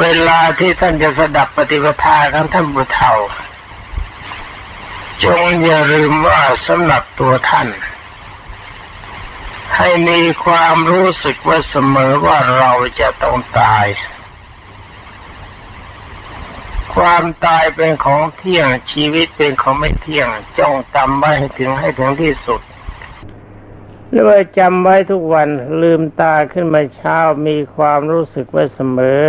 เวลาที่ท่านจะสดับปฏิปทาของท่านบุเฒ่าจงอย่าลืมว่าสำหรับตัวท่าน ให้มีความรู้สึกว่าเสมอว่าเราจะต้องตาย ความตายเป็นของเที่ยงชีวิตเป็นของไม่เที่ยงจ้องจำไว้ให้ถึงให้ถึงที่สุดหรือว่าจำไว้ทุกวันลืมตาขึ้นมาเช้ามีความรู้สึกไว้เสมอ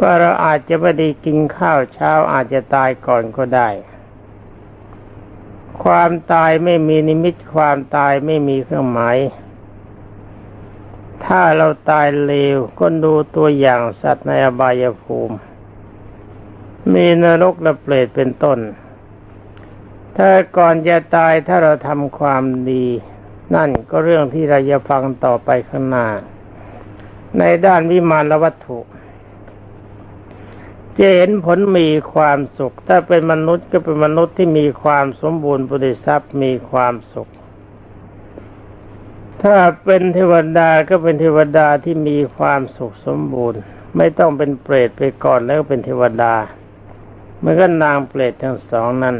ว่าเราอาจจะไม่ได้กินข้าวเช้าอาจจะตายก่อนก็ได้ ความตายไม่มีนิมิตความตายไม่มีเครื่องหมาย ถ้าเราตายเร็วก็ดูตัวอย่างสัตว์ในอบายภูมิ มีนรกและเปรตเป็นต้น ถ้าก่อนจะตายถ้าเราทำความดี นั่นก็เรื่องที่เราจะฟังต่อไปข้างหน้า ในด้านวิมานวัตถุ จะเห็นผลมีความสุข ถ้าเป็นมนุษย์ก็เป็นมนุษย์ที่มีความสมบูรณ์บริทรัพย์มีความสุข ถ้าเป็นเทวดาก็เป็นเทวดาที่มีความสุขสมบูรณ์ ไม่ต้องเป็นเปรตไปก่อนแล้วเป็นเทวดาเมื่อก็นางเปรตทั้งสองนั้น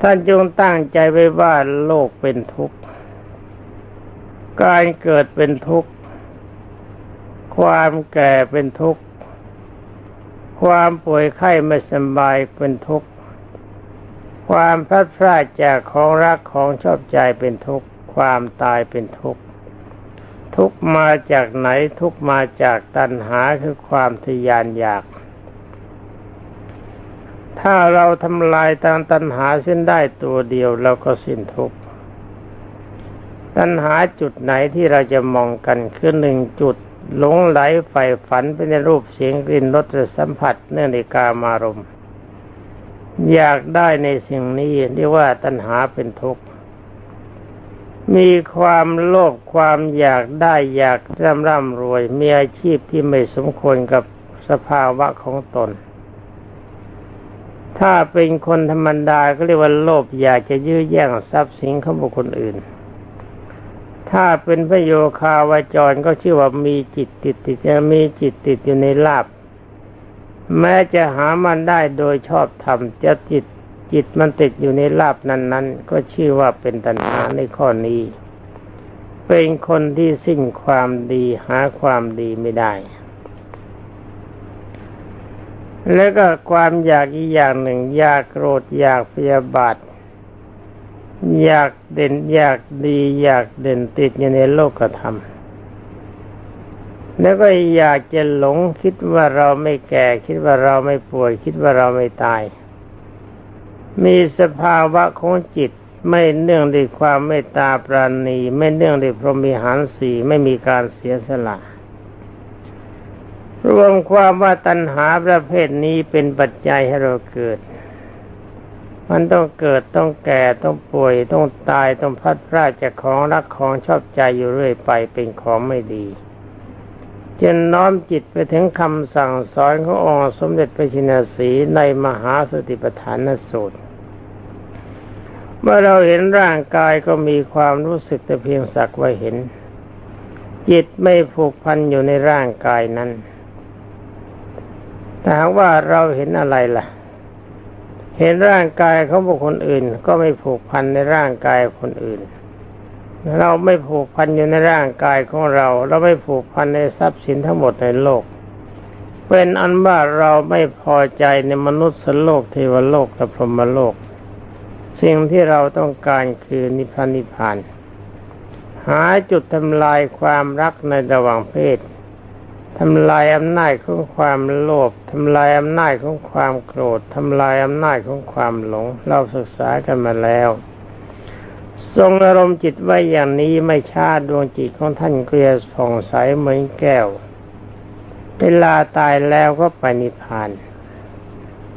ท่านจงตั้งใจไว้ว่าโลกเป็นทุกข์ การเกิดเป็นทุกข์ ความแก่เป็นทุกข์ ความป่วยไข้ไม่สบายเป็นทุกข์ ความพลัดพรากจากของรักของชอบใจเป็นทุกข์ ความตายเป็นทุกข์ ทุกมาจากไหนทุกมาจากตัณหาคือความทยานอยาก ถ้าเราทำลายทางตัณหาเส้นได้ตัวเดียวเราก็สิ้นทุกข์ตัณหาจุดไหนที่เราจะมองกันคือหนึ่งจุด หลงไหลใฝ่ฝันไปในรูปเสียงกลิ่นรสสัมผัสเนื่องในกามารมณ์อยากได้ในสิ่งนี้เรียกว่าตัณหาเป็นทุกข์ มีความโลภความอยากได้อยากร่ำร่ำรวย มีอาชีพที่ไม่สมควรกับสภาวะของตน ถ้าเป็นคนธรรมดาก็เรียกว่าโลภอยากจะยื้อแย่งทรัพย์สินของบุคคลอื่น ถ้าเป็นพระโยคาวาจรก็ชื่อว่ามีจิตติดติดจะมีจิตติดอยู่ในลาบแม้จะหามันได้โดยชอบธรรมจะจิตจิตมันติดอยู่ในลาบนั้น ๆ ก็ชื่อว่าเป็นตัณหาในข้อนี้ เป็นคนที่สิ้นความดีหาความดีไม่ได้ แล้วก็ความอยากอีกอย่างหนึ่งอยากโกรธอยากพยาบาท อยากเด่นอยากดีอยากเด่นติดอยู่ในโลกธรรม แล้วก็อยากจะหลงคิดว่าเราไม่แก่ คิดว่าเราไม่ป่วย คิดว่าเราไม่ตาย มีสภาวะของจิตไม่เนื่องด้วยความเมตตาปราณี ไม่เนื่องด้วยพรหมิหารสีไม่มีการเสียสละรวมความว่าตัณหาประเภทนี้เป็นปัจจัยให้เราเกิด มันต้องเกิดต้องแก่ต้องป่วยต้องตายต้องพัดพรากจากของรักของชอบใจอยู่เรื่อยไปเป็นของไม่ดีจนน้อมจิตไปถึงคำสั่งสอนขององค์สมเด็จพระชินสีในมหาสติปัฏฐานสูตร เมื่อเราเห็นร่างกายก็มีความรู้สึกแต่เพียงสักว่าเห็น จิตไม่ผูกพันอยู่ในร่างกายนั้นแต่ว่าเราเห็นอะไรล่ะ เห็นร่างกายของบุคคลอื่น ก็ไม่ผูกพันในร่างกายคนอื่น เราไม่ผูกพันอยู่ในร่างกายของเรา เราไม่ผูกพันในทรัพย์สินทั้งหมดในโลก เป็นอันว่าเราไม่พอใจในมนุษย์โลกเทวโลกและพรหมโลก สิ่งที่เราต้องการคือนิพพานนิพพาน หาจุดทำลายความรักในระหว่างเพศ ทำลายอำนาจของความโลภทำลายอำนาจของความโกรธทำลายอำนาจของความหลง เราศึกษากันมาแล้ว ทรงอารมณ์จิตไว้อย่างนี้ไม่ชาดวงจิตของท่านเก็จะผ่องใสเหมือนแก้ว เวลาตายแล้วก็ไปนิพพาน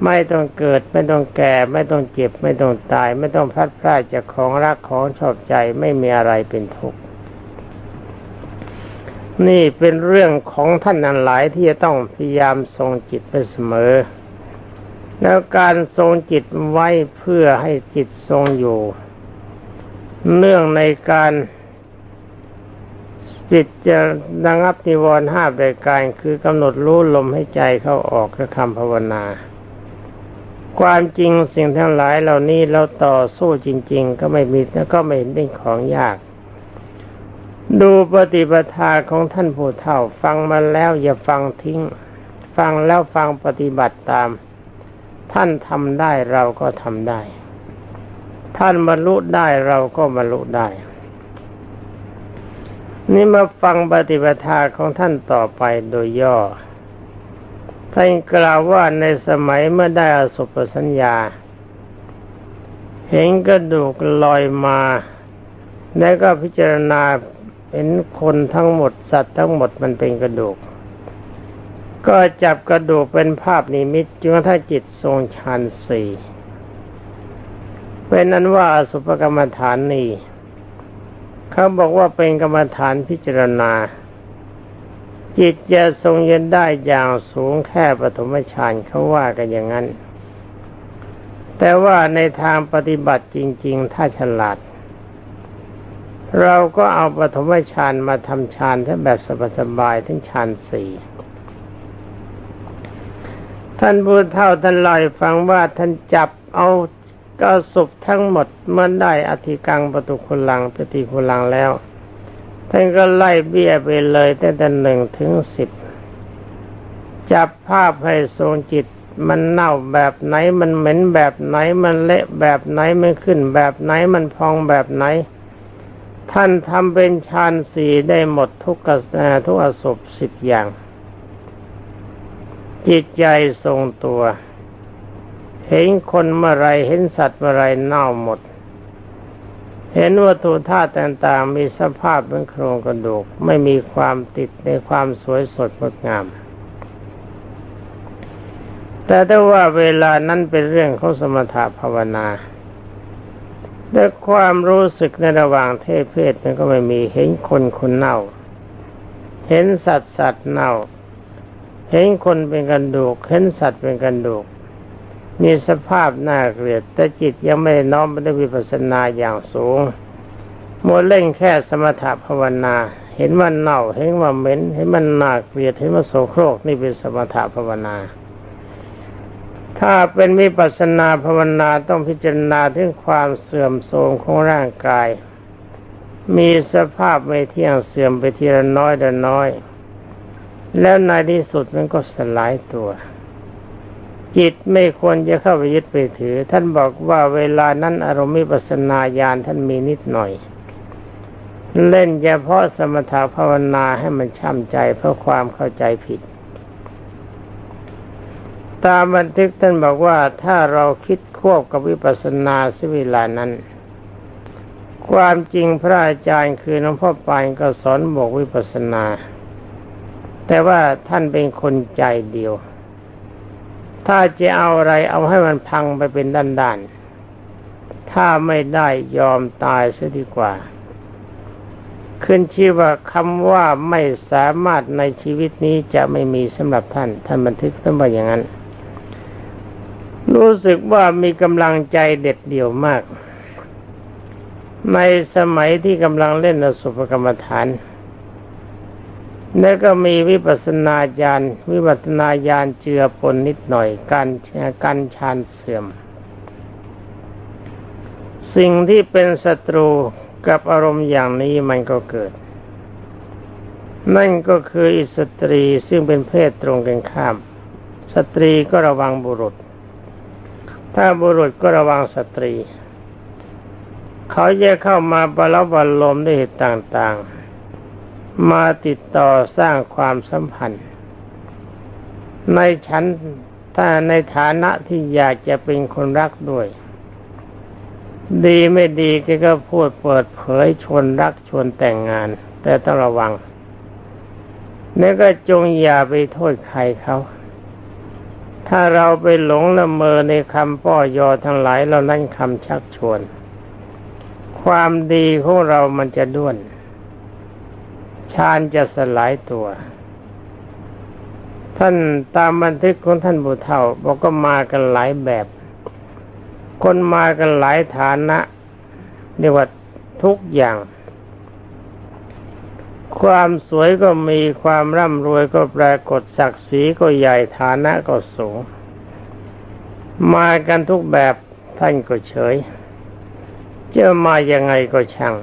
ไม่ต้องเกิดไม่ต้องแก่ไม่ต้องเจ็บไม่ต้องตาย ไม่ต้องพลัดพรากจากของรักของชอบใจไม่มีอะไรเป็นทุกข์ นี่เป็นเรื่องของท่านนันหลายที่จะต้องพยายามทรงจิตไปเสมอ แล้วการทรงจิตไว้เพื่อให้จิตทรงอยู่ เนื่องในการจิตจะระงับนิวรณ์ห้าประการคือกำหนดรู้ลมให้ใจเข้าออกกับคำภาวนา ความจริงสิ่งทั้งหลายเหล่านี้เราต่อสู้จริง ๆ ก็ไม่มีแล้วก็ไม่เป็นของยาก ดูปฏิปทาของท่านผู้เฒ่า ฟังมาแล้วอย่าฟังทิ้ง ฟังแล้วฟังปฏิบัติตาม ท่านทำได้เราก็ทำได้ ท่านบรรลุได้เราก็บรรลุได้ นี่มาฟังปฏิปทาของท่านต่อไปโดยย่อ ท่านกล่าวว่าในสมัยเมื่อได้อสุปสัญญา เห็นกระดูกลอยมา แล้วก็พิจารณา เห็นคนทั้งหมดสัตว์ทั้งหมดมันเป็นกระดูก ก็จับกระดูกเป็นภาพนิมิตจนถ้าจิตทรงฌานสี่เป็นนั้นว่าสุภกรรมฐานนี้เขาบอกว่าเป็นกรรมฐานพิจารณา จิตจะทรงยืนได้อย่างสูงแค่ปฐมฌานเขาว่ากันอย่างนั้น แต่ว่าในทางปฏิบัติจริง ๆ ถ้าฉลาด เราก็เอาปฐมฌานมาทำฌานถ้าแบบสบายๆทั้งฌานสี่ท่านพูดเท่าท่านลอยฟังว่าท่านจับเอาก็สุบทั้งหมดเมื่อได้อธิกังประตุคุลังปฏิคุลังแล้ว ท่านก็ไล่เบี้ยไปเลยตั้งแต่หนึ่งถึงสิบจับภาพให้ทรงจิตมันเน่าแบบไหนมันเหม็นแบบไหนมันเละแบบไหนมันขึ้นแบบไหนมันพองแบบไหน ท่านทำเป็นฌานสี่ได้หมดทุกกระทุกอสบสิบอย่าง จิตใจทรงตัว เห็นคนเมื่อไรเห็นสัตว์เมื่อไรเน่าหมด เห็นวัตถุธาตุต่างๆ มีสภาพเป็นโครงกระดูก ไม่มีความติดในความสวยสดงดงาม แต่ถ้าว่าเวลานั้นเป็นเรื่องของสมถะภาวนา แต่ความรู้สึกในระหว่างเทศเพศมันก็ไม่มีเห็นคนคนเน่า เห็นสัตว์สัตว์เน่า เห็นคนเป็นกระดูก เห็นสัตว์เป็นกระดูก มีสภาพน่าเกลียด แต่จิตยังไม่น้อมไปด้วยวิปัสสนาอย่างสูงมัวเล่นแค่สมถะภาวนา เห็นมันเน่า เห็นว่าเหม็น เห็นมันน่าเกลียด เห็นมันโสโครกนี่เป็นสมถะภาวนา ถ้าเป็นวิปัสสนาภาวนาต้องพิจารณาถึงความเสื่อมโทรมของร่างกาย มีสภาพไม่เที่ยงเสื่อมไปทีละน้อยละน้อย แล้วในที่สุดมันก็สลายตัว จิตไม่ควรจะเข้าไปยึดไปถือ ท่านบอกว่าเวลานั้นอารมณ์วิปัสสนาญาณท่านมีนิดหน่อย เล่นเฉพาะสมถะภาวนาให้มันช่ำใจเพราะความเข้าใจผิด ตามบันทึกท่านบอกว่าถ้าเราคิดควบกับวิปัสสนาสิเวลานั้น ความจริงพระอาจารย์คือหลวงพ่อปานก็สอนบอกวิปัสสนา แต่ว่าท่านเป็นคนใจเดียว ถ้าจะเอาอะไรเอาให้มันพังไปเป็นด้านๆ ถ้าไม่ได้ยอมตายซะดีกว่า ขึ้นชื่อว่าคำว่าไม่สามารถในชีวิตนี้จะไม่มีสำหรับท่าน ท่านบันทึกท่านบอกอย่างนั้น รู้สึกว่ามีกำลังใจเด็ดเดี่ยวมาก ในสมัยที่กำลังเล่นอสุภกรรมฐานแล้วก็มีวิปัสนาญาณวิปัสสนาญาณเจือปนนิดหน่อย การการชานเสื่อม สิ่งที่เป็นศัตรูกับอารมณ์อย่างนี้มันก็เกิด นั่นก็คืออิสตรีซึ่งเป็นเพศตรงกันข้าม สตรีก็ระวังบุรุษ ถ้าบุรุษก็ระวังสตรี เขาจะเข้ามาบรบรลมด้วยเหตุต่างๆ มาติดต่อสร้างความสัมพันธ์ ในชั้นถ้าในฐานะที่อยากจะเป็นคนรักด้วย ดีไม่ดีแกก็พูดเปิดเผยชวนรักชวนแต่งงาน แต่ต้องระวัง แล้วก็จงอย่าไปโทษใครเขา ถ้าเราไปหลงละเมอในคำป้อยอทั้งหลายเรานั่นคำชักชวน ความดีของเรามันจะด้วนชาญจะสลายตัว ท่านตามบันทึกของท่านบุเฒ่าบอกก็มากันหลายแบบ คนมากันหลายฐานะเรียกว่าทุกอย่าง ความสวยก็มีความร่ำรวยก็ปรากฏศักดิ์ศรีก็ใหญ่ฐานะก็สูง มากันทุกแบบท่านก็เฉยเจอมายังไงก็ช่าง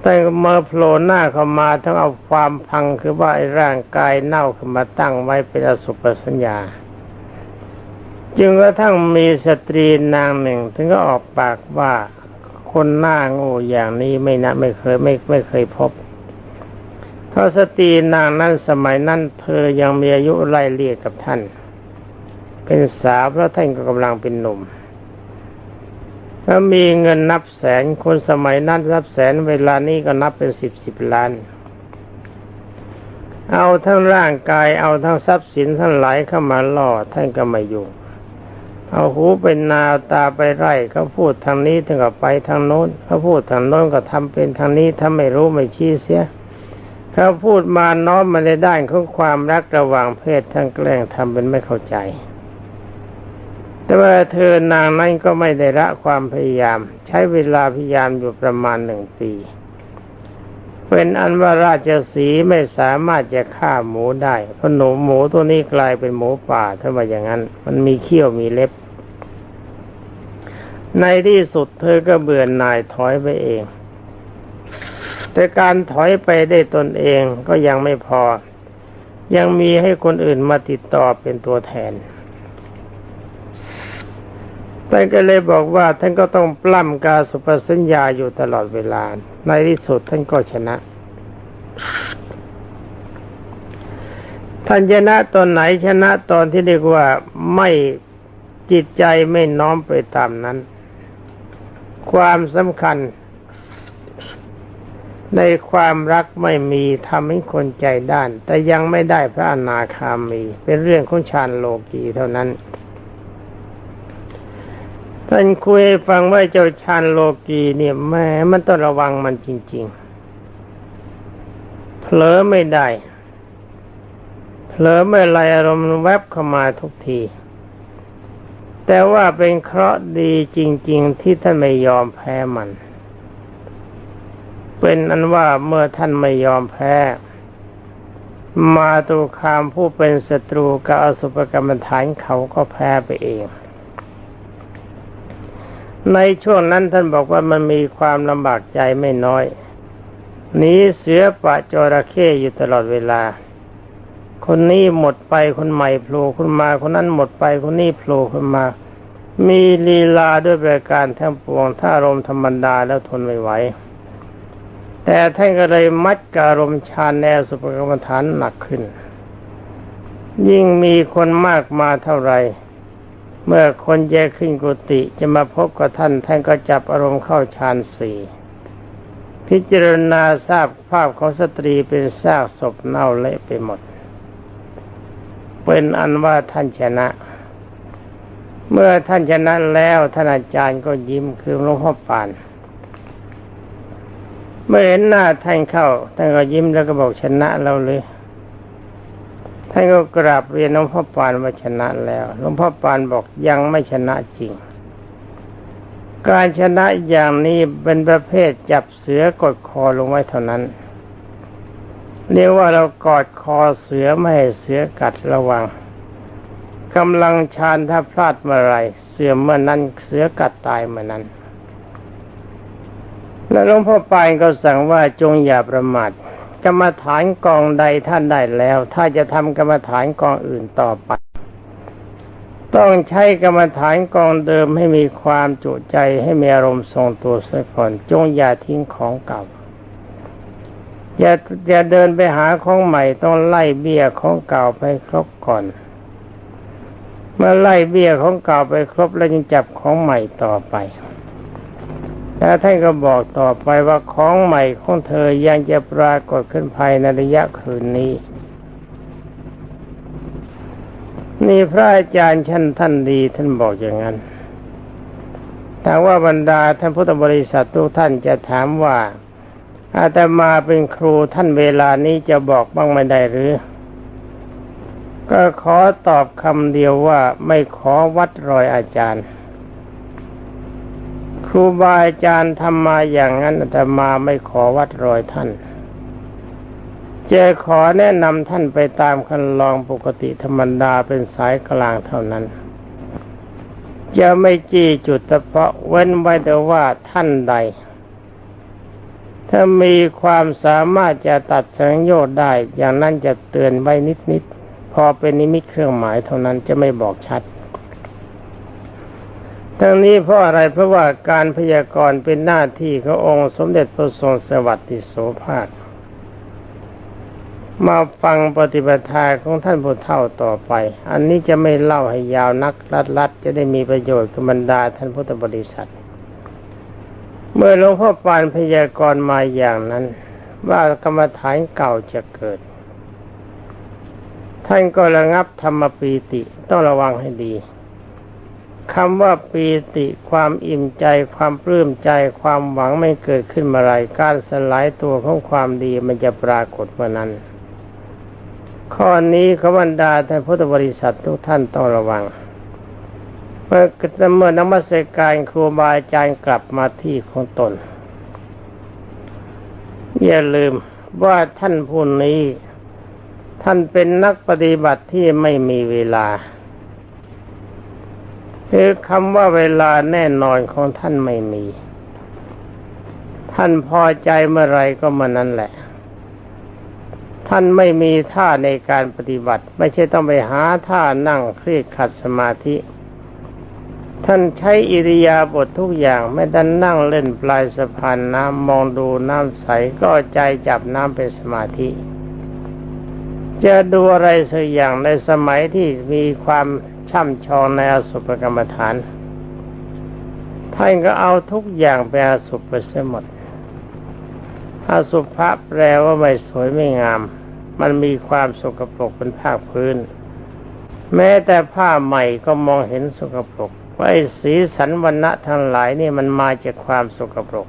แต่เมื่อโผล่หน้าเข้ามาทั้งเอาความพังคือว่าไอ้ร่างกายเน่าขึ้นมาตั้งไว้เป็นอสุปสัญญา จึงกระทั่งมีสตรีนางหนึ่ง ถึงก็ออกปากว่าคนหน้าโง่อย่างนี้ไม่นะไม่เคยไม่ไม่เคยพบ พระสตรีนางนั้นสมัยนั้นเธอยังมีอายุไล่เลี่ยกับท่าน เป็นสาวเพราะท่านก็กำลังเป็นหนุ่มแล้วมีเงินนับแสนคนสมัยนั้นนับแสนเวลานี้ก็นับเป็นสิบสิบล้าน เอาทั้งร่างกายเอาทั้งทรัพย์สินทั้งหลายเข้ามาล่อท่านก็ไม่ยุ่เอาหูเป็นนาตาไปไร่เขาพูดทางนี้ถึงกับไปทางโน้นเขาพูดทางโน้นก็ทำเป็นทางนี้ถ้าไม่รู้ไม่ชี้เสีย เขาพูดมาน้อมมาในด้านของความรักระหว่างเพศทั้งแกล้งทำเป็นไม่เข้าใจ แต่ว่าเธอนางนั้นก็ไม่ได้ละความพยายาม ใช้เวลาพยายามอยู่ประมาณหนึ่งปี เป็นอันว่าราชสีไม่สามารถจะฆ่าหมูได้เพราะหนูหมูตัวนี้กลายเป็นหมูป่าถ้าว่าอย่างนั้น มันมีเขี้ยวมีเล็บ ในที่สุดเธอก็เบื่อหน่ายถอยไปเอง แต่การถอยไปได้ตนเองก็ยังไม่พอ ยังมีให้คนอื่นมาติดต่อเป็นตัวแทนท่านก็เลยบอกว่าท่านก็ต้องปล้ำกาสุปสัญญาอยู่ตลอดเวลา ในที่สุดท่านก็ชนะ ท่านชนะตอนไหนชนะตอนที่เรียกว่าไม่จิตใจไม่น้อมไปตามนั้น ความสำคัญ ในความรักไม่มีทำให้คนใจด้าน แต่ยังไม่ได้พระอนาคามี เป็นเรื่องของฌานโลกีเท่านั้นท่านคุยฟังว่าเจ้าชานโลกีเนี่ยแม่มันต้องระวังมันจริง ๆ เผลอไม่ได้เผลอไม่ไรอารมณ์แวบเข้ามาทุกที แต่ว่าเป็นเคราะห์ดีจริง ๆ ที่ท่านไม่ยอมแพ้มัน เป็นอันว่าเมื่อท่านไม่ยอมแพ้ มาตุคามผู้เป็นศัตรูกับอสุภกรรมฐานเขาก็แพ้ไปเอง ในช่วงนั้นท่านบอกว่ามันมีความลำบากใจไม่น้อยหนีเสือปะจระเข้อยู่ตลอดเวลา คนนี้หมดไปคนใหม่โผล่ขึ้นมา คนนั้นหมดไปคนนี้โผล่ขึ้นมา มีลีลาด้วยประการทั้งปวงถ้าอารมณ์ธรรมดาแล้วทนไม่ไหว แต่ท่านก็เลยมัดการมณ์ชาแนวสุภกรรมฐานหนักขึ้น ยิ่งมีคนมากมาเท่าไหร่เมื่อคนแยกขึ้นกุฏิจะมาพบกับท่าน ท่านก็จับอารมณ์เข้าฌานสี่พิจารณาทราบภาพของสตรีเป็นซากศพเน่าเละไปหมด เป็นอันว่าท่านชนะ เมื่อท่านชนะแล้วท่านอาจารย์ก็ยิ้มคือหลวงพ่อปาน เมื่อเห็นหน้าท่านเข้าท่านก็ยิ้มแล้วก็บอกชนะเราเลย ท่านก็กราบเรียนหลวงพ่อปานว่าชนะแล้วหลวงพ่อปานบอกยังไม่ชนะจริง การชนะอย่างนี้เป็นประเภทจับเสือกดคอลงไว้เท่านั้นเรียกว่าเรากอดคอเสือไม่ให้เสือกัดระวังกำลังชานถ้าพลาดเมื่อไรเสือเมื่อนั้นเสือกัดตายเมื่อนั้น แล้วหลวงพ่อปานก็สั่งว่าจงอย่าประมาทกรรมฐานกองใดท่านได้แล้ว ถ้าจะทำกรรมฐานกองอื่นต่อไป ต้องใช้กรรมฐานกองเดิมให้มีความจุใจให้มีอารมณ์ทรงตัวสียก่อน จงอย่าทิ้งของเก่าอย่าอย่าเดินไปหาของใหม่ต้องไล่เบี้ยของเก่าไปครบก่อน เมื่อไล่เบี้ยของเก่าไปครบแล้วจึงจับของใหม่ต่อไป แล้วท่านก็บอกต่อไปว่าของใหม่ของเธอยังจะปรากฏขึ้นภายในระยะคืนนี้ นี่พระอาจารย์ชั้นท่านดีท่านบอกอย่างนั้นถามว่าบรรดาท่านพุทธบริษัททุกท่านจะถามว่า อาตมาเป็นครูท่านเวลานี้จะบอกบ้างไม่ได้หรือ ก็ขอตอบคำเดียวว่าไม่ขอวัดรอยอาจารย์ รูบาอาจารย์ทำมาอย่างนั้นแต่มาไม่ขอวัดรอยท่านจะขอแนะนำท่านไปตามคันลองปกติธรรมดาเป็นสายกลางเท่านั้นจะไม่จี้จุดเฉพาะเว้นไว้แต่ว่าท่านใด ถ้ามีความสามารถจะตัดสังโยชน์ได้ อย่างนั้นจะเตือนไว้นิดๆพอเป็นนิมิตเครื่องหมายเท่านั้นจะไม่บอกชัด ทั้งนี้เพราะอะไรเพราะว่าการพยากรณ์เป็นหน้าที่ขององค์สมเด็จพระทรงสวัสดิโสภาค มาฟังปฏิปทาของท่านผู้เฒ่าต่อไป อันนี้จะไม่เล่าให้ยาวนักรัดๆจะได้มีประโยชน์กับบรรดาท่านพุทธบริษัท เมื่อหลวงพ่อปานพยากรณ์มาอย่างนั้น ว่ากรรมฐานเก่าจะเกิด ท่านก็ระงับธรรมปีติต้องระวังให้ดี คำว่าปีติความอิ่มใจความปลื้มใจความหวังไม่เกิดขึ้นเมื่อไรการสลายตัวของความดีมันจะปรากฏเมื่อนั้น ข้อนี้ขบรรดาท่านพุทธบริษัททุกท่านต้องระวัง เมื่อเมื่อนมัสการครูบาอาจารย์กลับมาที่ของตน อย่าลืมว่าท่านผู้นี้ ท่านเป็นนักปฏิบัติที่ไม่มีเวลา คือคำว่าเวลาแน่นอนของท่านไม่มี ท่านพอใจเมื่อไรก็มื่อนั้นแหละ ท่านไม่มีท่าในการปฏิบัติ ไม่ใช่ต้องไปหาท่านั่งเครียดขัดสมาธิ ท่านใช้อิริยาบถททุกอย่างไม่ได้นั่งเล่นปลายสะพานน้ำมองดูน้ำใสก็ใจจับน้ำเป็นสมาธิ จะดูอะไรสักอย่างในสมัยที่มีความ ช่ำชองในอสุภกรรมฐาน ท่านก็เอาทุกอย่างไปอสุภไปเสียหมดอสุภะแปลว่าไม่สวยไม่งาม มันมีความสกปรกเป็นภาคพื้น แม้แต่ผ้าใหม่ก็มองเห็นสกปรกว่าไอ้สีสันวันณะทั้งหลายนี่มันมาจากความสกปรก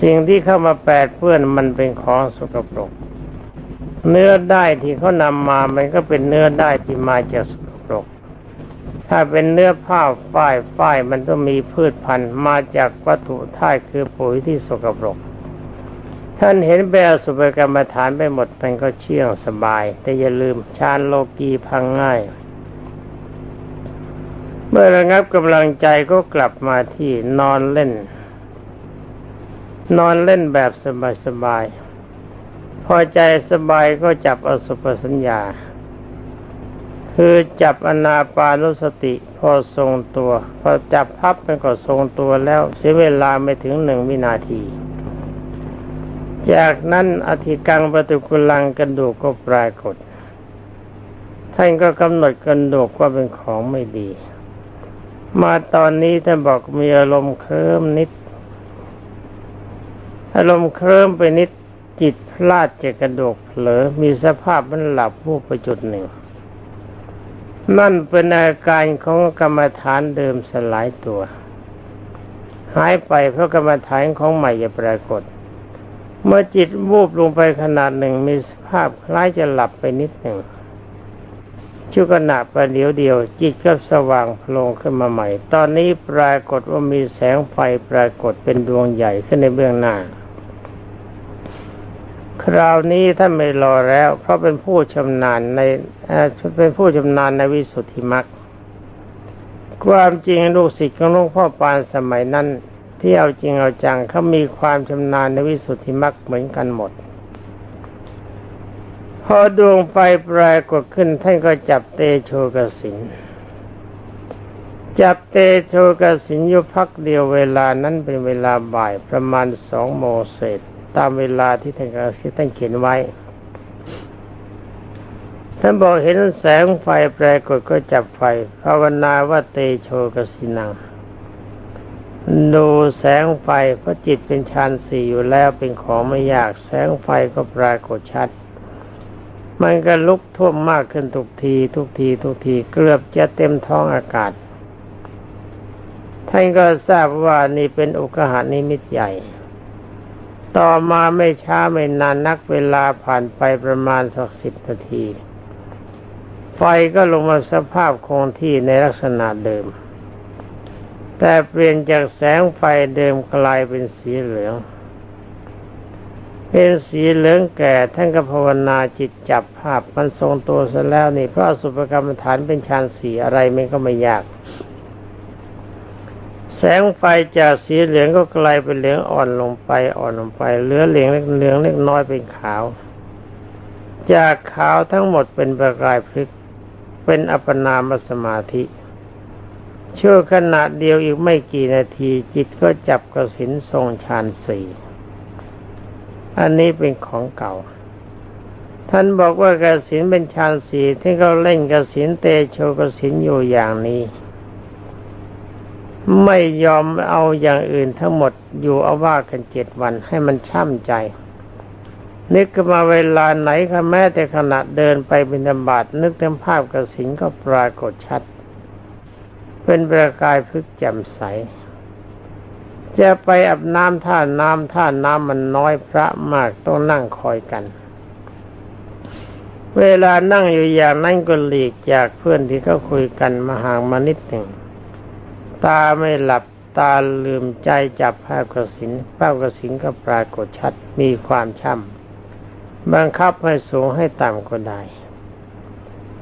สิ่งที่เข้ามาแปดเปื้อนมันเป็นของสกปรก เนื้อได้ที่เขานำมา มันก็เป็นเนื้อได้ที่มาจากสกปรก ถ้าเป็นเนื้อผ้าฝ้ายฝ้ายมันต้องมีพืชพันธุ์มาจากวัตถุธาตุคือปุ๋ยที่สกปรก ท่านเห็นแบบสุภกรรมฐานไปหมดมันก็เชื่องสบาย แต่อย่าลืมชานโลกีพังง่าย เมื่อระงับกำลังใจก็กลับมาที่นอนเล่น นอนเล่นแบบสบายๆพอใจสบายก็จับอสุปสัญญา คือจับอนาปานุสติพอทรงตัว พอจับพับมันก็ทรงตัวแล้วเสียเวลาไม่ถึงหนึ่งวินาที จากนั้นอธิกังปฏิกุลังกระดูก็ปรากฏ ท่านก็กำหนดกระดูกว่าเป็นของไม่ดี มาตอนนี้ท่านบอกมีอารมณ์เคลิ้มนิด อารมณ์เคลิ้มไปนิดจิตพลาดจากกระดูกเผลอมีสภาพมันหลับวูบไปจุดหนึ่ง นั่นเป็นอาการของกรรมฐานเดิมสลายตัว หายไปเพราะกรรมฐานของใหม่จะปรากฏ เมื่อจิตวูบลงไปขนาดหนึ่งมีสภาพคล้ายจะหลับไปนิดหนึ่งชั่วขณะประเดี๋ยวเดียว จิตก็สว่างโพลงขึ้นมาใหม่ ตอนนี้ปรากฏว่ามีแสงไฟปรากฏเป็นดวงใหญ่ขึ้นในเบื้องหน้า คราวนี้ท่านไม่รอแล้ว เพราะเป็นผู้ชำนาญในเอ่อเป็นผู้ชำนาญในวิสุทธิมรรคความจริงลูกศิษย์ของหลวงพ่อปานสมัยนั้น ที่เอาจริงเอาจังเขามีความชำนาญในวิสุทธิมรรคเหมือนกันหมด พอดวงไฟปรากฏขึ้นท่านก็จับเตโชกสินจับเตโชกสินอยู่พักเดียวเวลานั้นเป็นเวลาบ่ายประมาณสองโมงเศษ ตามเวลาที่ท่านที่ท่านเขียนไว้ ท่านบอกเห็นแสงไฟปรากฏก็จับไฟภาวนาว่าเตโชกสินัง ดูแสงไฟเพราะจิตเป็นฌานสี่อยู่แล้วเป็นของไม่ยาก แสงไฟก็ปรากฏชัด มันก็ลุกท่วมมากขึ้นทุกที ทุกทีทุกทีเกือบจะเต็มท้องอากาศท่านก็ทราบว่านี่เป็นอุกหานิมิตใหญ่ ต่อมาไม่ช้าไม่นานนักเวลาผ่านไปประมาณสักสิบนาที ไฟก็ลงมาสภาพคงที่ในลักษณะเดิม แต่เปลี่ยนจากแสงไฟเดิมกลายเป็นสีเหลือง เป็นสีเหลืองแก่ท่านก็ภาวนาจิตจับภาพมันทรงตัวซะแล้วนี่เพราะสุภกรรมฐานเป็นฌานสีอะไรมันก็ไม่ยาก แสงไฟจากสีเหลืองก็กลายเป็นเหลืองอ่อนลงไปอ่อนลงไป เหลือเหลืองเล็กเหลืองเล็กน้อยเป็นขาว จากขาวทั้งหมดเป็นประกายพลึกเป็นอัปปนามสมาธิชั่วขณะเดียวอีกไม่กี่นาทีจิตก็จับกระสินทรงฌานสี่อันนี้เป็นของเก่า ท่านบอกว่ากระสินเป็นฌานสี่ที่เขาเล่นกระสินเตโชกระสินอยู่อย่างนี้ ไม่ยอมเอาอย่างอื่นทั้งหมดอยู่เอาว่ากันเจ็ดวันให้มันช่ำใจ นึกมาเวลาไหนก็แม้แต่ขณะเดินไปบิณฑบาตนึกถึงภาพกระสินก็ปรากฏชัด เป็นประกายพึกแจ่มใส จะไปอาบน้ำท่าน้ำท่าน้ำมันน้อยพระมากต้องนั่งคอยกัน เวลานั่งอยู่อย่างนั้นก็หลีกจากเพื่อนที่เขาคุยกันมาห่างมานิดหนึ่ง ตาไม่หลับตาลืมใจจับภาพกระสินภาพกระสินก็ปรากฏชัดมีความช่ำบังคับให้สูงให้ต่ำก็ได้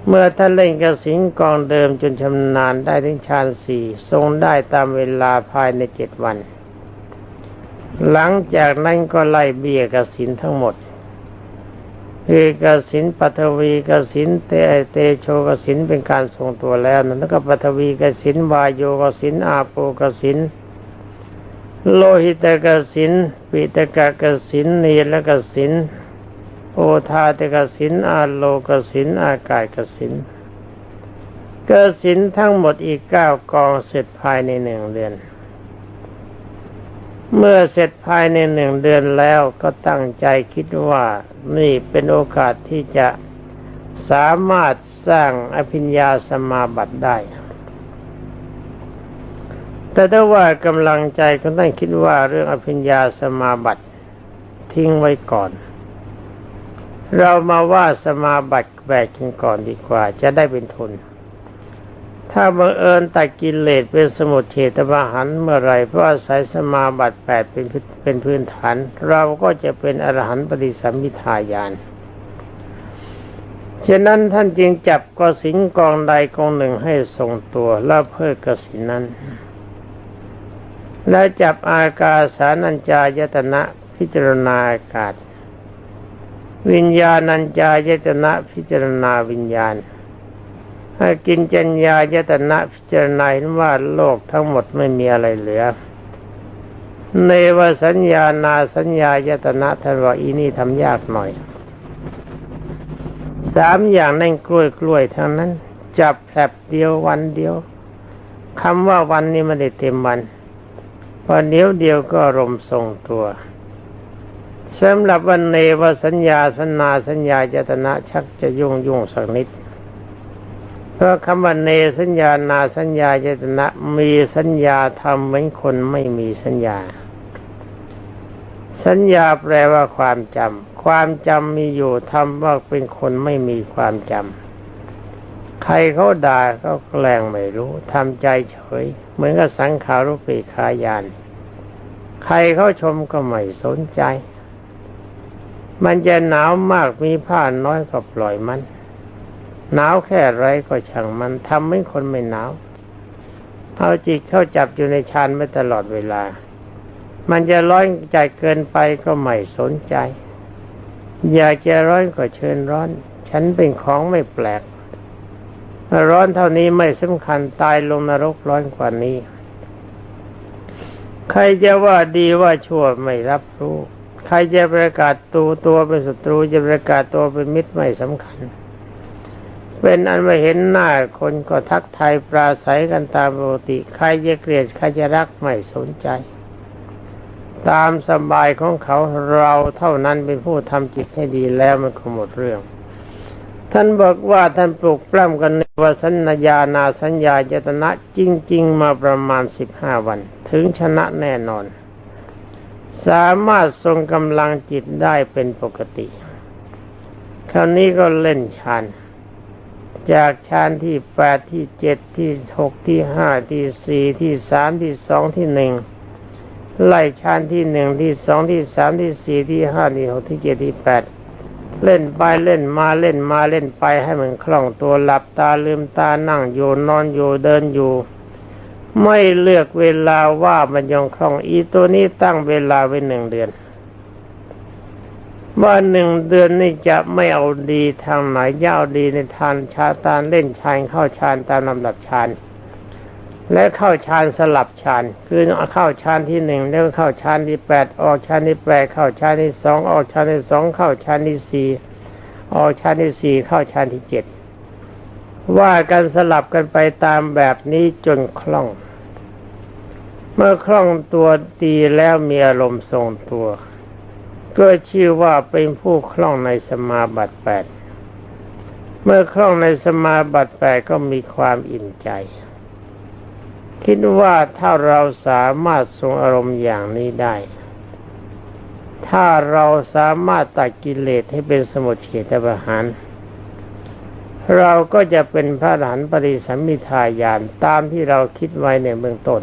เมื่อท่านเล่นกระสินกองเดิมจนชำนาญได้ถึงฌานสี่ทรงได้ตามเวลาภายในเจ็ดวัน หลังจากนั้นก็ไล่เบี้ยกระสินทั้งหมด คือกสินปัทวีกสินเตเตโชกสินเป็นการทรงตัวแล้วนั้นแล้วก็ปัทวีกสินวายโยกสินอาโปกสินโลหิตกสินปิตกกสินนีลกสินโอทาตกสินอาโลกสินอากาศกสินกสินทั้งหมดอีกเก้ากองเสร็จภายในหนึ่งเดือน เมื่อเสร็จภายในหนึ่งเดือนแล้วก็ตั้งใจคิดว่านี่เป็นโอกาสที่จะสามารถสร้างอภิญญาสมาบัติได้ แต่ถ้าว่ากำลังใจก็ต้องคิดว่าเรื่องอภิญญาสมาบัติทิ้งไว้ก่อน เรามาว่าสมาบัติแบกกันก่อนดีกว่า จะได้เป็นทุน ถ้าบังเอิญตัดกิเลสเป็นสมุทเฉตประหันเมื่อไรเพราะอาศัยสมาบัติแปดเป็นเป็นพื้นฐาน เราก็จะเป็นอรหันต์ปฏิสัมมิทายานฉะนั้นท่านจึงจับกสินกองใดกองหนึ่งให้ทรงตัวแล้วเพิกกสินนั้น และจับอากาสานัญจายตนะพิจารณาอากาศ วิญญาณัญจายตนะพิจารณาวิญญาณ ให้กินจัญญายตนะพิจารณาเห็นว่าโลกทั้งหมดไม่มีอะไรเหลือ ในวสัญญานาสัญญายตนะท่านว่าอีนี่ทำยากหน่อย สามอย่างนั่นกล้วยกล้วยทั้งนั้น จับแผลบเดียววันเดียวคำว่าวันนี้ไม่ได้เต็มวันพอเดียวเดียวก็รมทรงตัวสำหรับวันเนวสัญญาสัญนาสัญญาจตนะชักจะยุ่งยุ่งสักนิด เพราะคำว่าเนสัญญานาสัญญาเจตนะมีสัญญาทำเหมือนคนไม่มีสัญญา สัญญาแปลว่าความจำความจำมีอยู่ทำว่าเป็นคนไม่มีความจำใครเขาด่าก็แกล้งไม่รู้ทำใจเฉย เหมือนกับสังขารุปีคายาน ใครเขาชมก็ไม่สนใจ มันจะหนาวมากมีผ้าน้อยก็ปล่อยมัน หนาวแค่ไรก็ช่างมันทำให้คนไม่หนาวเอาจิตเข้าจับอยู่ในฌานไม่ตลอดเวลา มันจะร้อนใจเกินไปก็ไม่สนใจ อยากจะร้อนก็เชิญร้อน ฉันเป็นของไม่แปลก ร้อนเท่านี้ไม่สำคัญตายลงนรกร้อนกว่านี้ ใครจะว่าดีว่าชั่วไม่รับรู้ ใครจะประกาศตัวตัวเป็นศัตรูจะประกาศตัวเป็นมิตรไม่สำคัญ เป็นอันไม่เห็นหน้าคนก็ทักทายปราศัยกันตามปกติ ใครจะเกลียดใครจะรักไม่สนใจ ตามสบายของเขาเราเท่านั้นเป็นผู้ทำจิตให้ดีแล้วมันก็หมดเรื่อง ท่านบอกว่าท่านปลุกปล้ำกันในวสัญญานาสัญญาเจตนะจริง ๆ มาประมาณสิบห้าวัน ถึงชนะแน่นอน สามารถทรงกำลังจิตได้เป็นปกติ คราวนี้ก็เล่นฌาน จากฌานที่แปดที่เจ็ดที่หกที่ห้าที่สี่ที่สามที่สองที่หนึ่งไล่ฌานที่หนึ่งที่สองที่สามที่สี่ที่ห้าที่หกที่เจ็ดที่แปดเล่นไปเล่นมาเล่นมาเล่นไปให้มันคล่องตัวหลับตาลืมตานั่งอยู่นอนอยู่เดินอยู่ ไม่เลือกเวลาว่ามันยังคล่องอีตัวนี้ตั้งเวลาไว้หนึ่งเดือน ว่าหนึ่งเดือนนี่จะไม่เอาดีทางไหนย่เอาดีในทานชาตานเล่นชานเข้าชานตามลำดับชานและเข้าชานสลับชานคือเข้าชานที่หนึ่งแล้วเข้าชานที่แปดออกชานที่แปดเข้าชานที่สองออกชานที่สองเข้าชานที่สี่ออกชานที่สี่เข้าชานที่เจ็ดว่ากันสลับกันไปตามแบบนี้จนคล่อง เมื่อคล่องตัวดีแล้วมีอารมณ์ทรงตัว ก็ชื่อว่าเป็นผู้คล่องในสมาบัติแปด เมื่อคล่องในสมาบัติแปดก็มีความอิ่มใจ คิดว่าถ้าเราสามารถทรงอารมณ์อย่างนี้ได้ ถ้าเราสามารถตัดกิเลสให้เป็นสมุทเฉทประหารเราก็จะเป็นพระอรหันปริสัมมิทายานตามที่เราคิดไว้ในเบื้องต้น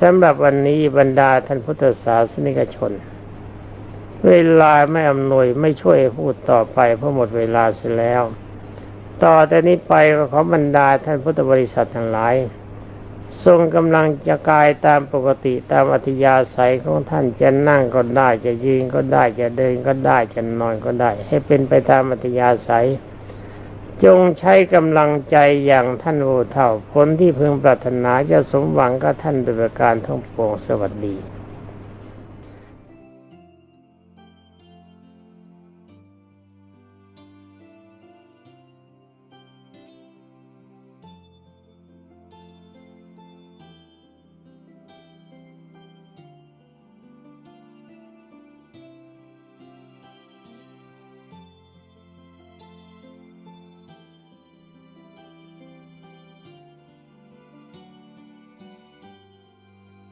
สำหรับวันนี้บรรดาท่านพุทธศาสนิกชน เวลาไม่อำนวยไม่ช่วยพูดต่อไปเพราะหมดเวลาเสียแล้ว ต่อแต่นี้ไปก็ขอบรรดาท่านพุทธบริษัททั้งหลาย ทรงกำลังจะกายตามปกติตามอัธยาศัยของท่านจะนั่งก็ได้จะยืนก็ได้จะเดินก็ได้จะนอนก็ได้ ให้เป็นไปตามอัธยาศัย จงใช้กำลังใจอย่างท่านโอเท่าผลที่พึงปรารถนาจะสมหวังกับท่านโดยประการทั้งปวงสวัสดี